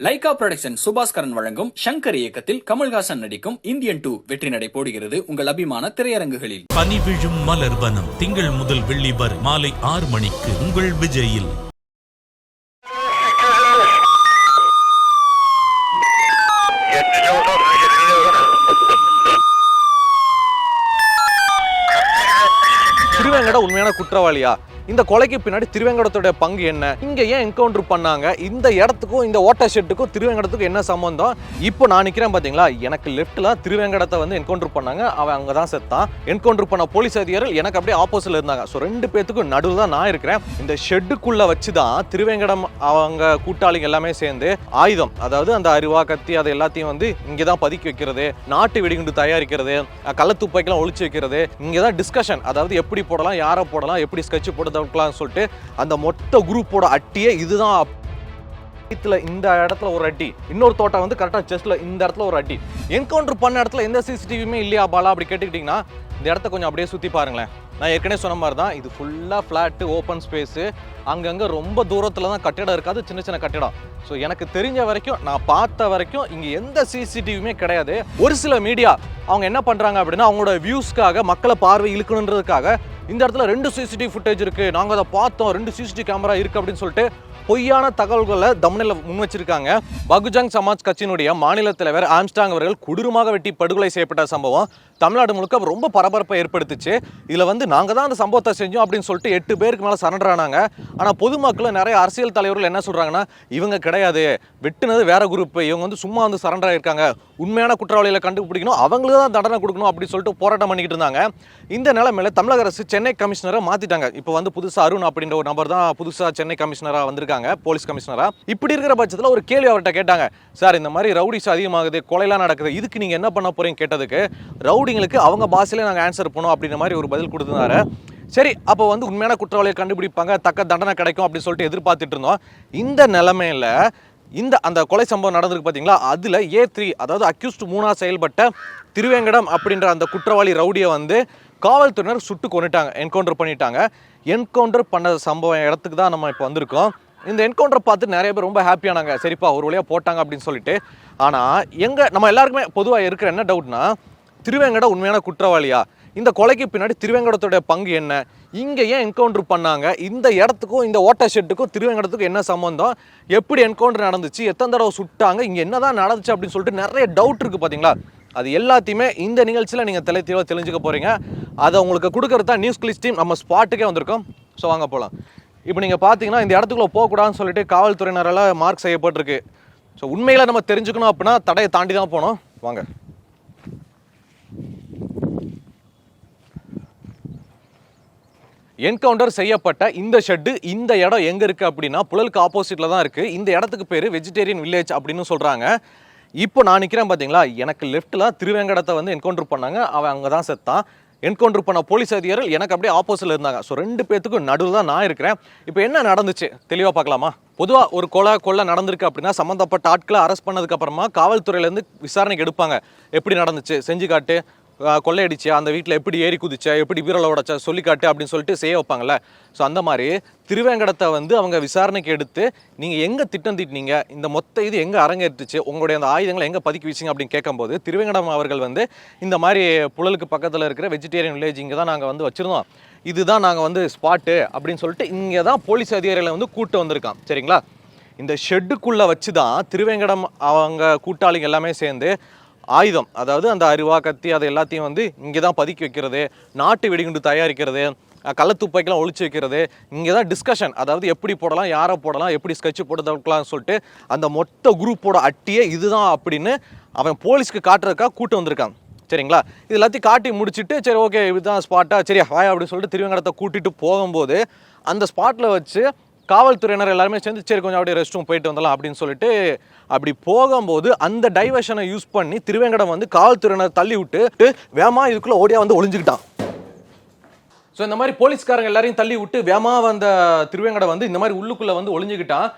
Lyca production Subaskaran வழங்கும் ஷங்கர் இயக்கத்தில் கமல்ஹாசன் நடிக்கும் இந்தியன் டூ வெற்றி நடை போடுகிறது உங்கள் அபிமான திரையரங்குகளில் பனி விழும் மலர்வனம் திங்கள் முதல் வெள்ளி வரை மாலை ஆறு மணிக்கு உங்கள் விஜயில். திருவேங்கட உண்மையான குற்றவாளியா இந்த கொலைக்கு பின்னாடி திருவேங்கடத்துடைய பங்கு என்ன? இங்க ஏன் என்கவுண்டர் பண்ணாங்க? இந்த இடத்துக்கும் இந்த ஓட்ட ஷெட்டுக்கும் திருவேங்கடத்துக்கும் என்ன சம்பந்தம்? இப்போ நான் நிற்கிறேன் பார்த்தீங்களா எனக்கு லெஃப்ட்ல திருவேங்கடத்தை வந்து என்கவுண்டர் பண்ணாங்க. அவன் அங்கே தான் செத்தான். என்கவுண்டர் பண்ண போலீஸ் அதிகாரிகள் எனக்கு அப்படியே ஆப்போசிட்ல இருந்தாங்க. ஸோ ரெண்டு பேத்துக்கும் நடுவில் தான் நான் இருக்கிறேன். இந்த ஷெட்டுக்குள்ள வச்சு தான் திருவேங்கடம் அவங்க கூட்டாளிங்க எல்லாமே சேர்ந்து ஆயுதம் அதாவது அந்த அருவா கத்தி அதை எல்லாத்தையும் வந்து இங்கே தான் பதுக்கி வைக்கிறது நாட்டு வெடிகுண்டு தயாரிக்கிறது அஹ் கள்ளத்துப்பாக்கிலாம் ஒழிச்சு வைக்கிறது இங்கே தான் டிஸ்கஷன் அதாவது எப்படி போடலாம் யாரை போடலாம் எப்படி ஸ்கெட்ச் போடுறது தவிர்க்கலாம்னு சொல்லிட்டு அந்த மொத்த குரூப்போட அட்டியே இதுதான் வயித்துல இந்த இடத்துல ஒரு அடி இன்னொரு தோட்டம் வந்து கரெக்டாக செஸ்ட்ல இந்த இடத்துல ஒரு அடி என்கவுண்டர் பண்ண இடத்துல எந்த சிசிடிவியுமே இல்லையா பாலா? அப்படி கேட்டுக்கிட்டிங்கன்னா இந்த இடத்த கொஞ்சம் அப்படியே சுற்றி பாருங்களேன். நான் ஏற்கனவே சொன்ன மாதிரி தான் இது ஃபுல்லாக ஃப்ளாட்டு ஓப்பன் ஸ்பேஸு அங்கங்கே ரொம்ப தூரத்தில் தான் கட்டிடம் இருக்காது சின்ன சின்ன கட்டிடம். ஸோ எனக்கு தெரிஞ்ச வரைக்கும் நான் பார்த்த வரைக்கும் இங்கே எந்த சிசிடிவியுமே கிடையாது. ஒரு சில மீடியா அவங்க என்ன பண்ணுறாங்க அப்படின்னா அவங்களோட வியூஸ்க்காக மக்களை பார்வை இழுக்கணுன்றதுக்காக இந்த இடத்துல ரெண்டு சிசிடிவி ஃபுட்டேஜ் இருக்குது நாங்கள் அதை பார்த்தோம். ரெண்டு சிசிடிவி கேமரா இருக்குது அப்படின்னு சொல்லிட்டு பொய்யான தகவல்களை தம்னில் முன் வச்சிருக்காங்க. பகுஜங் சமாஜ் கட்சியினுடைய மாநில தலைவர் ஆம்ஸ்டாங் அவர்கள் கொடூரமாக வெட்டி படுகொலை செய்யப்பட்ட சம்பவம் தமிழ்நாடு முழுக்க ரொம்ப பரபரப்பை ஏற்படுத்துச்சு. இதில் வந்து நாங்கள் தான் அந்த சம்பவத்தை செஞ்சோம் அப்படின்னு சொல்லிட்டு எட்டு பேருக்கு மேலே சரண்டர் ஆனாங்க. ஆனால் பொதுமக்கள் நிறைய அரசியல் தலைவர்கள் என்ன சொல்கிறாங்கன்னா இவங்க கிடையாது. வெட்டுனது வேற குரூப் இவங்க வந்து சும்மா வந்து சரண்டர் ஆயிருக்காங்க. உண்மையான குற்றவாளிகளை கண்டுபிடிக்கணும். அவங்களுக்கு தான் தண்டனை கொடுக்கணும். அப்படின்னு சொல்லிட்டு போராட்டம் பண்ணிக்கிட்டு இருந்தாங்க. இந்த நிலைமையில தமிழக அரசு சென்னை கமிஷனரை மாற்றிட்டாங்க இப்போ வந்து புதுசாக அருண் அப்படின்ற ஒரு நபர் தான் புதுசாக சென்னை கமிஷனராக வந்திருக்காங்க. போலீஸ் கமிஷனரா? இப்படி இருக்கிற பட்சத்தில் ஒரு கேள்வி அவர்கிட்ட கேட்டாங்க. சார் இந்த மாதிரி ரவுடிஸ் அதிகமாகுது கொலைலாம் நடக்குது இதுக்கு நீங்க என்ன பண்ண போறீங்க? கேட்டதுக்கு ரவுடிங்களுக்கு அவங்க பாஷையில நாங்கள் ஆன்சர் பண்ணோம் அப்படின்ற மாதிரி ஒரு பதில் கொடுத்துருந்தாரு. சரி அப்போ வந்து உண்மையான குற்றவாளியை கண்டுபிடிப்பாங்க தக்க தண்டனை கிடைக்கும் அப்படின்னு சொல்லிட்டு எதிர்பார்த்துட்டு இருந்தோம். இந்த நிலைமையில இந்த அந்த கொலை சம்பவம் நடந்திருக்கு பார்த்தீங்களா அதில் ஏ த்ரீ அதாவது அக்யூஸ்ட் மூணா செயல்பட்ட திருவேங்கடம் அப்படின்ற அந்த குற்றவாளி ரவுடியை வந்து காவல்துறையினர் சுட்டு கொண்டுட்டாங்க என்கவுண்டர் பண்ணிட்டாங்க. என்கவுண்டர் பண்ண சம்பவம் இடத்துக்கு தான் நம்ம இப்போ வந்திருக்கோம். இந்த என்கவுண்டரை பார்த்து நிறைய பேர் ரொம்ப ஹாப்பியானாங்க சரிப்பா ஒரு வழியாக போட்டாங்க அப்படின்னு சொல்லிட்டு. ஆனால் எங்கே நம்ம எல்லாருக்குமே பொதுவாக இருக்கிற என்ன டவுட்னா திருவேங்கடம் உண்மையான குற்றவாளியா? இந்த கொலைக்கு பின்னாடி திருவேங்கடத்தோடைய பங்கு என்ன? இங்கே ஏன் என்கவுண்டர் பண்ணாங்க? இந்த இடத்துக்கும் இந்த ஓட்ட ஷெட்டுக்கும் திருவேங்கடத்துக்கும் என்ன சம்மந்தம் எப்படி என்கவுண்டர் நடந்துச்சு? எத்தனை தடவை சுட்டாங்க? இங்கே என்னதான் நடந்துச்சு அப்படின்னு சொல்லிட்டு நிறைய டவுட் இருக்குது பார்த்தீங்களா அது எல்லாத்தையுமே இந்த நிகழ்ச்சியில் நீங்கள் தலை தெளிவாக தெரிஞ்சுக்க போகிறீங்க அதை உங்களுக்கு கொடுக்குறது தான் நியூஸ் கிளிஸ் டீம் நம்ம ஸ்பாட்டுக்கே வந்திருக்கோம். ஸோ வாங்க போகலாம் இப்போ நீங்கள் பார்த்தீங்கன்னா இந்த இடத்துக்குள்ளே போகக்கூடாதுன்னு சொல்லிட்டு காவல்துறையினரால் மார்க் செய்யப்பட்டிருக்கு. ஸோ உண்மையில் நம்ம தெரிஞ்சுக்கணும் அப்படின்னா தடையை தாண்டி தான் போகணும். வாங்க. என்கவுண்டர் செய்யப்பட்ட இந்த ஷெட்டு இந்த இடம் எங்கே இருக்குது அப்படின்னா புழலுக்கு ஆப்போசிட்டில் தான் இருக்குது இந்த இடத்துக்கு பேர் வெஜிடேரியன் வில்லேஜ் அப்படின்னு சொல்கிறாங்க இப்போ நான் நிற்கிறேன் பார்த்தீங்களா எனக்கு லெஃப்ட்டில் திருவேங்கடத்தை வந்து என்கவுண்டர் பண்ணாங்க. அவன் அங்கே தான் செத்தான். என்கவுண்டர் பண்ண போலீஸ் அதிகாரிகள் எனக்கு அப்படியே ஆப்போசிட்டில் இருந்தாங்க. ஸோ ரெண்டு பேத்துக்கும் நடுவில் தான் நான் இருக்கிறேன். இப்போ என்ன நடந்துச்சு? தெளிவாக பார்க்கலாமா? பொதுவாக ஒரு கொலை கொள்ளை நடந்திருக்கு அப்படின்னா சம்மந்தப்பட்ட ஆட்களை அரெஸ்ட் பண்ணதுக்கப்புறமா காவல்துறையிலேருந்து விசாரணைக்கு எடுப்பாங்க. எப்படி நடந்துச்சு? செஞ்சு காட்டு. கொள்ளையடிச்ச அந்த வீட்டில் எப்படி ஏறி குதிச்ச எப்படி வீரலை உடச்ச சொல்லிக்காட்டு அப்படின்னு சொல்லிட்டு செய்ய வைப்பாங்கள்ல ஸோ அந்த மாதிரி திருவேங்கடத்தை வந்து அவங்க விசாரணைக்கு எடுத்து நீங்கள் எங்கே திட்டம் தீட்டினீங்க இந்த மொத்த இது எங்கே அரங்கேற்றுச்சு உங்களுடைய அந்த ஆயுதங்களை எங்கே பதுக்கி வச்சிங்க அப்படின்னு கேட்கும்போது திருவேங்கடம் அவர்கள் வந்து இந்த மாதிரி புழலுக்கு பக்கத்தில் இருக்கிற வெஜிடேரியன் வில்லேஜ் இங்கே தான் நாங்கள் வந்து வச்சுருந்தோம். இதுதான் நாங்கள் வந்து ஸ்பாட்டு அப்படின்னு சொல்லிட்டு இங்கே தான் போலீஸ் அதிகாரிகளை வந்து கூட்டு வந்திருக்கான். சரிங்களா? இந்த ஷெட்டுக்குள்ளே வச்சு தான் திருவேங்கடம் அவங்க கூட்டாளிங்க எல்லாமே சேர்ந்து ஆயுதம். அதாவது அந்த அருவா கத்தி அதை எல்லாத்தையும் வந்து இங்கே தான் பதுக்கி வைக்கிறது நாட்டு வெடிகுண்டு தயாரிக்கிறது அஹ் ஒழிச்சு வைக்கிறது இங்கே தான் டிஸ்கஷன் அதாவது எப்படி போடலாம் யாரை போடலாம் எப்படி ஸ்கெட்ச் போட்டு தவிர்க்கலாம்னு சொல்லிட்டு அந்த மொத்த குரூப்போட அட்டியே இதுதான் அப்படின்னு அவன் போலீஸ்க்கு காட்டுறதுக்காக கூட்டு வந்திருக்கான். சரிங்களா? இது எல்லாத்தையும் காட்டி முடிச்சுட்டு சரி ஓகே இதுதான் ஸ்பாட்டா சரி ஹாய் அப்படின்னு சொல்லிட்டு திருவங்கடத்தை கூட்டிகிட்டு போகும்போது அந்த ஸ்பாட்டில் வச்சு காவல்துறையினர் எல்லாருமே சேர்ந்து சரி கொஞ்சம் அப்படியே ரெஸ்ட் ரூம் போயிட்டு வந்தலாம் அப்படின்னு சொல்லிட்டு அப்படி போகும்போது அந்த டைவர்ஷனை யூஸ் பண்ணி திருவேங்கடம் வந்து காவல்துறையினர் தள்ளி விட்டு வேமா இதுக்குள்ளே ஓடியா வந்து ஒளிஞ்சுக்கிட்டான். ஸோ இந்த மாதிரி போலீஸ்காரங்க எல்லாரையும் தள்ளி விட்டு வேமா வந்த திருவேங்கடம் வந்து இந்த மாதிரி உள்ளுக்குள்ளே வந்து ஒளிஞ்சுக்கிட்டான்.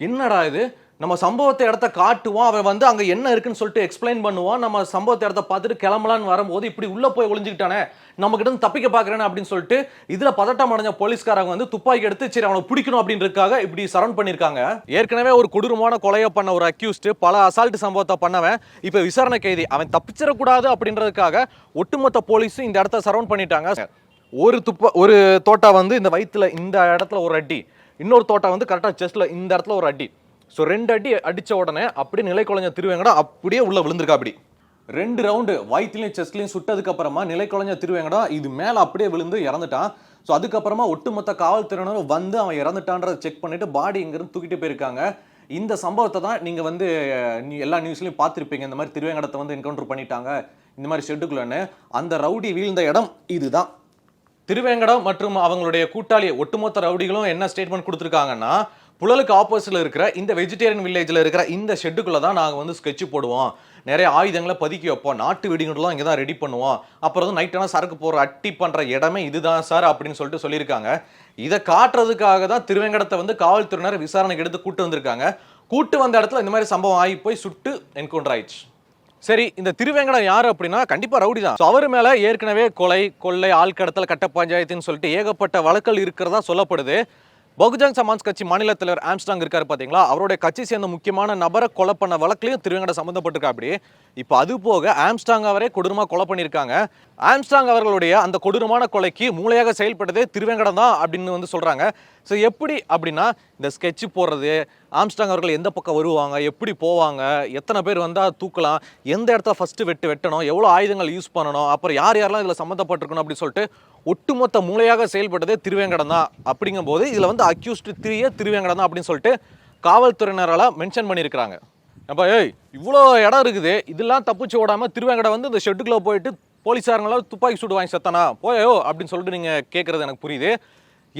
என்னடா இது? நம்ம சம்பவத்தை இடத்த காட்டுவோம் அவன் வந்து அங்கே என்ன இருக்குன்னு சொல்லிட்டு எக்ஸ்பிளைன் பண்ணுவான். நம்ம சம்பவத்தை இடத்த பார்த்துட்டு கிளம்பலான்னு வரும்போது இப்படி உள்ளே போய் ஒளிஞ்சிக்கிட்டானே நம்ம கிட்ட இருந்து தப்பிக்க பார்க்குறேன்னு அப்படின்னு சொல்லிட்டு இதில் பதட்டம் அடைஞ்ச போலீஸ்காரங்க வந்து துப்பாக்கி எடுத்து சரி அவனை பிடிக்கணும் அப்படின்றதுக்காக இப்படி சரவுண்ட் பண்ணியிருக்காங்க. ஏற்கனவே ஒரு கொடூரமான கொலையை பண்ண ஒரு அக்யூஸ்டு பல அசால்ட் சம்பவத்தை பண்ணவன். இப்போ விசாரணை கைதி அவன் தப்பிச்சிடக்கூடாது அப்படின்றதுக்காக ஒட்டுமொத்த போலீஸும் இந்த இடத்த சரவுண்ட் பண்ணிட்டாங்க. ஒரு துப்ப ஒரு தோட்டா வந்து இந்த வயிற்றுல இந்த இடத்துல ஒரு அடி இன்னொரு தோட்டா வந்து கரெக்டாக செஸ்ட்டில் இந்த இடத்துல ஒரு அடி. ஸோ ரெண்டு அடி அடித்த உடனே அப்படியே நிலை குழஞ்ச திருவேங்கடா அப்படியே உள்ளே விழுந்திருக்கா அப்படி. ரெண்டு ரவுண்டு வயிற்றுலையும் செஸ்ட்லையும் சுட்டதுக்கப்புறமா நிலை குழஞ்ச திருவேங்கடா இது மேலே அப்படியே விழுந்து இறந்துட்டான் ஸோ அதுக்கப்புறமா ஒட்டுமொத்த காவல்துறையினரும் வந்து அவன் இறந்துட்டான்றதை செக் பண்ணிவிட்டு பாடி இங்கேருந்து தூக்கிட்டு போயிருக்காங்க. இந்த சம்பவத்தை தான் நீங்கள் வந்து நீ- எல்லா நியூஸ்லையும் பார்த்துருப்பீங்க. இந்த மாதிரி திருவேங்கடத்தை வந்து என்கவுண்டர் பண்ணிட்டாங்க. இந்த மாதிரி ஷெட்டுக்குள்ளன்னு அந்த ரவுடி வீழ்ந்த இடம் இதுதான். திருவேங்கடம் மற்றும் அவங்களுடைய கூட்டாளி ஒட்டுமொத்த ரவுடிகளும் என்ன ஸ்டேட்மெண்ட் கொடுத்துருக்காங்கன்னா புழலுக்கு ஆப்போசிட்டில் இருக்கிற இந்த வெஜிடேரியன் வில்லேஜில் இருக்கிற இந்த ஷெட்டுக்குள்ளே தான் நாங்கள் வந்து ஸ்கெட்ச் போடுவோம். நிறைய ஆயுதங்களை பதுக்கி வைப்போம். நாட்டு வெடிகுண்டுலாம் இங்கே தான் ரெடி பண்ணுவோம். அப்புறம் வந்து நைட் சரக்கு போகிற அட்டி பண்ணுற இடமே இதுதான் சார் அப்படின்னு சொல்லிட்டு சொல்லியிருக்காங்க. இதை காட்டுறதுக்காக தான் திருவேங்கடத்தை வந்து காவல்துறையினர் விசாரணைக்கு எடுத்து கூட்டு வந்திருக்காங்க. கூட்டு வந்த இடத்துல இந்த மாதிரி சம்பவம் ஆகி போய் சுட்டு என்கவுண்டர் ஆயிடுச்சு. சரி இந்த திருவேங்கடம் யார் அப்படின்னா கண்டிப்பாக ரவுடி தான். அவர் மேலே ஏற்கனவே கொலை கொள்ளை ஆள்கடத்தல் கட்ட பஞ்சாயத்துன்னு சொல்லிட்டு ஏகப்பட்ட வழக்கல் இருக்கிறதா சொல்லப்படுது. பகுஜன் சமாஜ் கட்சி மாநில தலைவர் ஆம்ஸ்டாங் இருக்காரு பாத்தீங்களா? அவருடைய கட்சி சேர்ந்த முக்கியமான நபரை கொலை பண்ண வழக்கிலையும் திருவேங்கட சம்பந்தப்பட்டிருக்கா அப்படி இப்போ அது போக ஆம்ஸ்டாங் அவரே கொடூரமாக கொலை பண்ணியிருக்காங்க. ஆம்ஸ்டாங் அவர்களுடைய அந்த கொடூரமான கொலைக்கு மூளையாக செயல்பட்டதே திருவேங்கடம் தான் அப்படின்னு வந்து சொல்கிறாங்க ஸோ எப்படி அப்படின்னா இந்த ஸ்கெட்ச் போடுறது ஆம்ஸ்டாங் அவர்கள் எந்த பக்கம் வருவாங்க எப்படி போவாங்க எத்தனை பேர் வந்தால் தூக்கலாம் எந்த இடத்துல ஃபஸ்ட்டு வெட்டு வெட்டணும் எவ்வளோ ஆயுதங்கள் யூஸ் பண்ணணும் அப்புறம் யார் யாரெல்லாம் இதில் சம்மந்தப்பட்டிருக்கணும் அப்படின்னு சொல்லிட்டு ஒட்டுமொத்த மூளையாக செயல்பட்டதே திருவேங்கடம் தான். அப்படிங்கும்போது இதில் வந்து அக்யூஸ்டு த்ரீயே திருவேங்கடம் தான் அப்படின்னு சொல்லிட்டு காவல்துறையினரால் மென்ஷன் பண்ணியிருக்கிறாங்க. அப்பா ஏய் இவ்வளோ இடம் இருக்குது. இதெல்லாம் தப்பிச்சு ஓடாமல் திருவேங்கடை வந்து இந்த ஷெட்டுக்குள்ளே போயிட்டு போலீஸாரங்களாம் துப்பாக்கி சூடு வாங்கி செத்தானா? போயோ அப்படின்னு சொல்லிட்டு நீங்கள் கேட்குறது எனக்கு புரியுது.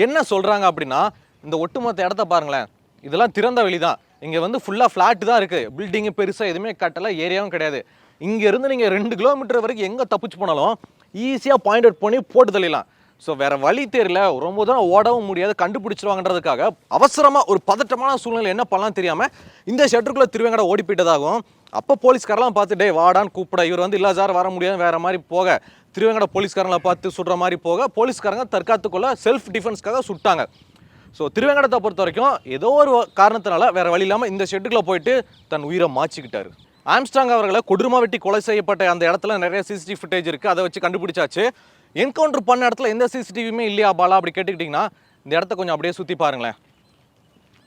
என்ன சொல்கிறாங்க அப்படின்னா இந்த ஒட்டுமொத்த இடத்த பாருங்களேன். இதெல்லாம் திறந்த வெளி தான் இங்கே வந்து ஃபுல்லாக ஃப்ளாட்டு தான் இருக்குது பில்டிங்கு பெருசாக எதுவுமே கட்டலை ஏரியாவும் கிடையாது. இங்கேருந்து நீங்கள் ரெண்டு கிலோமீட்டர் வரைக்கும் எங்கே தப்பிச்சு போனாலும் ஈஸியாக பாயிண்ட் அவுட் பண்ணி போட்டு தள்ளிடலாம். ஸோ வேற வழி தெரியல. ரொம்ப தூரம் ஓடவும் முடியாது கண்டுபிடிச்சிருவாங்கன்றதுக்காக. அவசரமாக ஒரு பதட்டமான சூழ்நிலை என்ன பண்ணலாம் தெரியாமல் இந்த ஷெட்டருக்குள்ளே திருவேங்கட ஓடி போயிட்டதாகும் அப்போ போலீஸ்காரெல்லாம் பார்த்து டே வாடான்னு கூப்பிட. இவர் வந்து இல்லை சார் வர முடியாது. வேற மாதிரி போக. திருவேங்கட போலீஸ்காரங்களை பார்த்து சுடுற மாதிரி போக போலீஸ்காரங்க தற்காத்துக்குள்ள செல்ஃப் டிஃபென்ஸ்க்காக சுட்டாங்க. ஸோ திருவேங்கடத்தை பொறுத்த வரைக்கும் ஏதோ ஒரு காரணத்தினால வேற வழி இல்லாமல் இந்த ஷெட்டுக்குள்ளே போயிட்டு தன் உயிரை மாச்சிக்கிட்டார் ஆம்ஸ்டாங் அவர்களை கொடூரமாக வெட்டி கொலை செய்யப்பட்ட அந்த இடத்துல நிறைய சிசிடிவி ஃபுட்டேஜ் இருக்குது அதை வச்சு கண்டுபிடிச்சாச்சு. என்கவுண்டர் பண்ண இடத்துல எந்த சிசிடிவியுமே இல்லையா பாலா? அப்படி கேட்டுக்கிட்டிங்கன்னா இந்த இடத்த கொஞ்சம் அப்படியே சுற்றி பாருங்களேன்.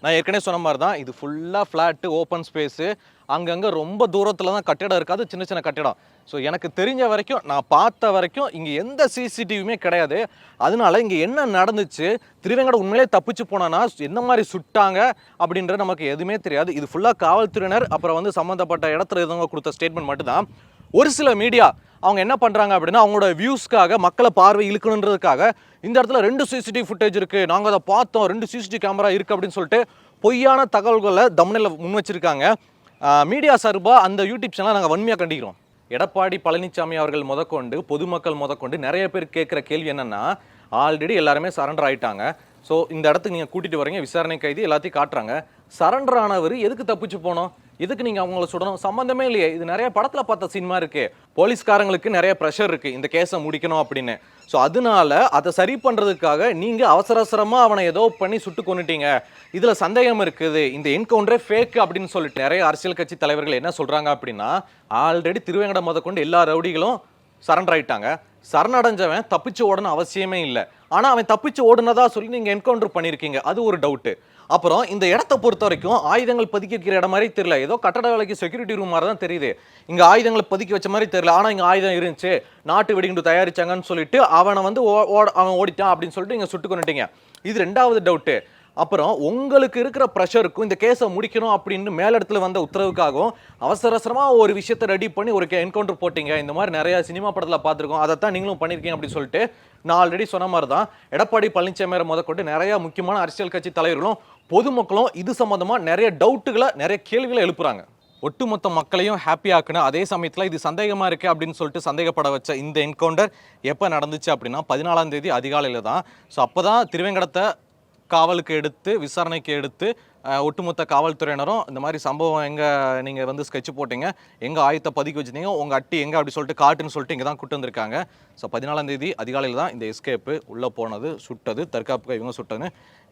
நான் ஏற்கனவே சொன்ன மாதிரி தான் இது ஃபுல்லாக ஃப்ளாட்டு ஓப்பன் ஸ்பேஸு அங்கங்கே ரொம்ப தூரத்தில் தான் கட்டிடம் இருக்காது சின்ன சின்ன கட்டிடம். ஸோ எனக்கு தெரிஞ்ச வரைக்கும் நான் பார்த்த வரைக்கும் இங்கே எந்த சிசிடிவியுமே கிடையாது. அதனால இங்கே என்ன நடந்துச்சு திருவேங்கட உண்மையிலே தப்பிச்சு போனான்னா எந்த மாதிரி சுட்டாங்க அப்படின்றது நமக்கு எதுவுமே தெரியாது. இது ஃபுல்லாக காவல்துறையினர் அப்புறம் வந்து சம்மந்தப்பட்ட இடத்துல இருந்தவங்க கொடுத்த ஸ்டேட்மெண்ட் மட்டும்தான். ஒரு சில மீடியா அவங்க என்ன பண்ணுறாங்க அப்படின்னா அவங்களோட வியூஸ்க்காக மக்களை பார்வை இழுக்கணுன்றதுக்காக இந்த இடத்துல ரெண்டு சிசிடிவி ஃபுட்டேஜ் இருக்குது நாங்கள் அதை பார்த்தோம். ரெண்டு சிசிடிவி கேமரா இருக்குது அப்படின்னு சொல்லிட்டு பொய்யான தகவல்களை தம்னில் முன் வச்சுருக்காங்க. மீடியா சார்பாக அந்த யூடியூப் சேனலை நாங்கள் வன்மையாக கண்டிக்கிறோம். எடப்பாடி பழனிசாமி அவர்கள் முதற்கொண்டு பொதுமக்கள் முதற்கொண்டு நிறைய பேர் கேட்குற கேள்வி என்னென்னா ஆல்ரெடி எல்லாருமே சரண்டர் ஆகிட்டாங்க ஸோ இந்த இடத்துக்கு நீங்கள் கூட்டிகிட்டு வரீங்க. விசாரணை கைதி எல்லாத்தையும் காட்டுறாங்க. சரண்டர் ஆனவர் எதுக்கு தப்பிச்சு போனோம்? இதுக்கு நீங்க அவங்கள சுடணும்? சம்பந்தமே இல்லையே. இது நிறைய படத்துல பார்த்த சினிமா இருக்கு. போலீஸ்காரங்களுக்கு நிறைய ப்ரெஷர் இருக்கு. இந்த கேஸை முடிக்கணும் அப்படின்னு. ஸோ அதனால அதை சரி பண்றதுக்காக நீங்க அவசர அவசரமா அவனை ஏதோ பண்ணி சுட்டு கொண்டுட்டீங்க இதுல சந்தேகம் இருக்குது. இந்த என்கவுண்டரே ஃபேக் அப்படின்னு சொல்லிட்டு நிறைய அரசியல் கட்சி தலைவர்கள் என்ன சொல்றாங்க அப்படின்னா ஆல்ரெடி திருவேங்கடம் முதற்கொண்டு எல்லா ரவுடிகளும் சரண்டர் ஆயிட்டாங்க. சரணடைஞ்சவன் தப்பிச்சு ஓடணும் அவசியமே இல்லை. ஆனால் அவன் தப்பிச்சு ஓடுனதா சொல்லி நீங்கள் என்கவுண்டர் பண்ணியிருக்கீங்க அது ஒரு டவுட்டு அப்புறம் இந்த இடத்த பொறுத்த வரைக்கும் ஆயுதங்கள் பதுக்கி வைக்கிற இடம் மாதிரி தெரியல. ஏதோ கட்டட வேலைக்கு செக்யூரிட்டி ரூம் மாதிரி தான் தெரியுது. இங்கே ஆயுதங்களை பதுக்கி வச்ச மாதிரி தெரியல. ஆனால் இங்கே ஆயுதம் இருந்துச்சு. நாட்டு வெடிகுண்டு தயாரிச்சாங்கன்னு சொல்லிட்டு அவனை வந்து ஓ- அவன் ஓடிட்டான் அப்படின்னு சொல்லிட்டு இங்கே சுட்டு கொண்டுட்டீங்க இது ரெண்டாவது டவுட்டு அப்புறம் உங்களுக்கு இருக்கிற ப்ரெஷருக்கும் இந்த கேஸை முடிக்கணும் அப்படின்னு மேலிடத்துல வந்த உத்தரவுக்காகவும் அவசர அவசரமாக ஒரு விஷயத்தை ரெடி பண்ணி ஒரு என்கவுண்டர் போட்டிங்க. இந்த மாதிரி நிறையா சினிமா படத்தில் பார்த்துருக்கோம். அதை தான் நீங்களும் பண்ணியிருக்கீங்க அப்படின்னு சொல்லிட்டு நான் ஆல்ரெடி சொன்ன மாதிரி தான் எடப்பாடி பழனிசாமி முதற்கொண்டு நிறையா முக்கியமான அரசியல் கட்சி தலைவர்களும் பொதுமக்களும் இது சம்மந்தமாக நிறைய டவுட்டுகளை நிறைய கேள்விகளை எழுப்புறாங்க. ஒட்டுமொத்த மக்களையும் ஹாப்பி ஆக்குன அதே சமயத்தில் இது சந்தேகமாக இருக்கு அப்படின்னு சொல்லிட்டு சந்தேகப்பட வச்ச இந்த என்கவுண்டர் எப்போ நடந்துச்சு அப்படின்னா பதினாலாம் தேதி அதிகாலையில் தான் ஸோ அப்போ தான் திருவேங்கடத்தை காவலுக்கு எடுத்து விசாரணைக்கு எடுத்து ஒட்டுமொத்த காவல்துறையினரும் இந்த மாதிரி சம்பவம் எங்கே நீங்கள் வந்து ஸ்கெட்ச் போட்டீங்க. எங்கே ஆயத்தை பதுக்கி வச்சுருந்தீங்க உங்கள் அட்டி எங்கே? அப்படி சொல்லிட்டு காட்டுன்னு சொல்லிட்டு இங்கே தான் கூட்டு வந்திருக்காங்க. ஸோ பதினாலாம் தேதி அதிகாலையில் தான் இந்த எஸ்கேப்பு உள்ளே போனது சுட்டது தற்காப்புக்கு இவங்க சுட்டதுன்னு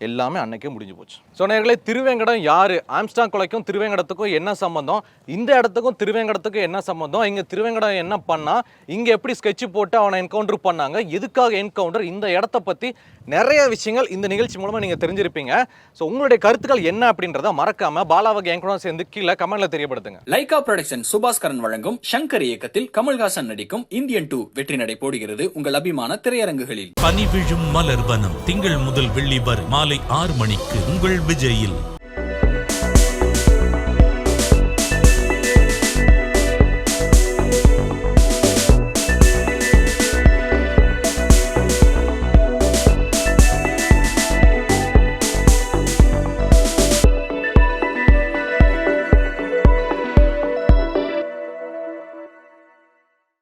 எல்லாமே அன்னைக்கே முடிஞ்சு போச்சு. ஸோ நேர்களே திருவேங்கடம் யார்? ஆம்ஸ்டாங் கொலைக்கும் திருவேங்கடத்துக்கும் என்ன சம்பந்தம்? இந்த இடத்துக்கும் திருவேங்கடத்துக்கும் என்ன சம்பந்தம்? இங்கே திருவேங்கடம் என்ன பண்ணால் இங்கே எப்படி ஸ்கெட்ச் போட்டு அவனை என்கவுண்டர் பண்ணாங்க? எதுக்காக என்கவுண்டர் இந்த இடத்த பற்றி நிறைய விஷயங்கள் இந்த நிகழ்ச்சி மூலமாக நீங்கள் தெரிஞ்சிருப்பீங்க. ஸோ உங்களுடைய கருத்துக்கள் என்ன அப்படின்றத மறக்காம பாலாவக என் கூட சேர்ந்து கீழே கமெண்ட்ல தெரியப்படுத்துங்க. லைகா புரொடக்ஷன் சுபாஸ்கரன் வழங்கும் சங்கர் இயக்கத்தில் கமல்ஹாசன் நடிக்கும் இந்தியன் டூ வெற்றி நடை போடுகிறது உங்கள் அபிமான திரையரங்குகளில். பனி விழும் மலர்வனம் திங்கள் முதல் வெள்ளி வரை மாலை ஆறு மணிக்கு உங்கள் விஜயில்.